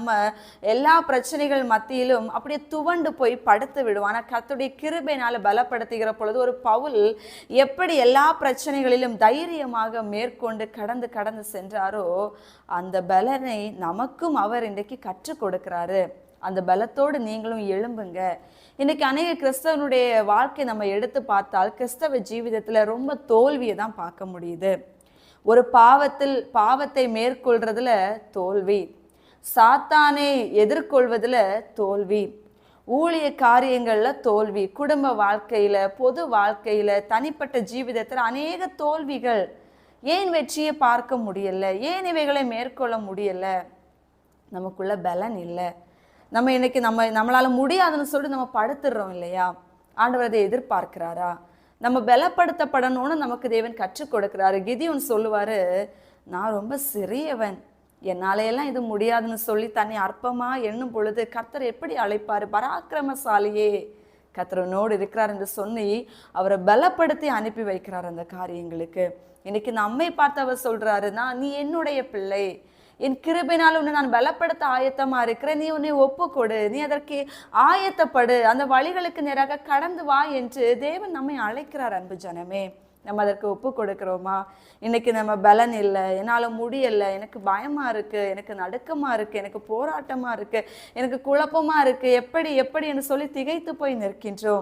நம்ம எல்லா பிரச்சனைகள் மத்தியிலும் அப்படியே துவண்டு போய் படுத்து விடுவோம் ஆனால் கத்துடைய கிருபையினால பலப்படுத்துகிற பொழுது ஒரு பவுல் எப்படி எல்லா பிரச்சனைகளிலும் தைரியமாக மேற்கொண்டு கடந்து கடந்து சென்றாரோ அந்த பலனை நமக்கும் அவர் இன்றைக்கு கற்றுக் கொடுக்கிறாரு. அந்த பலத்தோடு நீங்களும் எழும்புங்க. இன்னைக்கு அநேக கிறிஸ்தவனுடைய வாழ்க்கை நம்ம எடுத்து பார்த்தால் கிறிஸ்தவ ஜீவிதத்தில் ரொம்ப தோல்வியை தான் பார்க்க முடியுது. ஒரு பாவத்தில் பாவத்தை மேற்கொள்றதுல தோல்வி. சாத்தானை எதிர்கொள்வதில் தோல்வி. ஊழிய காரியங்களில் தோல்வி. குடும்ப வாழ்க்கையில் பொது வாழ்க்கையில் தனிப்பட்ட ஜீவிதத்தில் அநேக தோல்விகள். ஏன் வெற்றியை பார்க்க முடியல? ஏன் இவைகளை மேற்கொள்ள முடியல? நமக்குள்ள பலன் இல்லை. நம்ம இன்னைக்கு நம்ம நம்மளால் முடியாதுன்னு சொல்லிட்டு நம்ம படுத்துடுறோம் இல்லையா? ஆண்டவர் அதை எதிர்பார்க்கிறாரா? நம்ம பலப்படுத்தப்படணும்னு நமக்கு தேவன் கற்றுக் கொடுக்கிறாரு. கிதியோன் சொல்லுவார் நான் ரொம்ப சிறியவன். என்னாலையெல்லாம் இது முடியாதுன்னு சொல்லி தன்னை அற்பமாக எண்ணும் பொழுது கர்த்தர் எப்படி அழைப்பாரு? பராக்கிரமசாலியே. கர்த்தரனோடு இருக்கிறார் என்று சொல்லி அவரை பலப்படுத்தி அனுப்பி வைக்கிறார் அந்த காரியங்களுக்கு. இன்னைக்கு நம்மை பார்த்து அவர் சொல்கிறாருன்னா நீ என்னுடைய பிள்ளை. என் கிருபினால் உன்னை நான் பலப்படுத்த ஆயத்தமாக இருக்கிறேன். நீ உன்னை ஒப்புக்கொடு. நீ அதற்கு ஆயத்தப்படு. அந்த வழிகளுக்கு நேராக கடந்து வா என்று தேவன் நம்மை அழைக்கிறார் அன்பு ஜனமே. நம்ம அதற்கு ஒப்பு கொடுக்குறோமா? இன்னைக்கு நம்ம பலன் இல்லை. என்னால் முடியலை. எனக்கு பயமாக இருக்குது எனக்கு நடுக்கமாக இருக்குது எனக்கு போராட்டமாக இருக்குது எனக்கு குழப்பமாக இருக்குது எப்படி எப்படி என்று சொல்லி திகைத்து போய் நிற்கின்றோம்.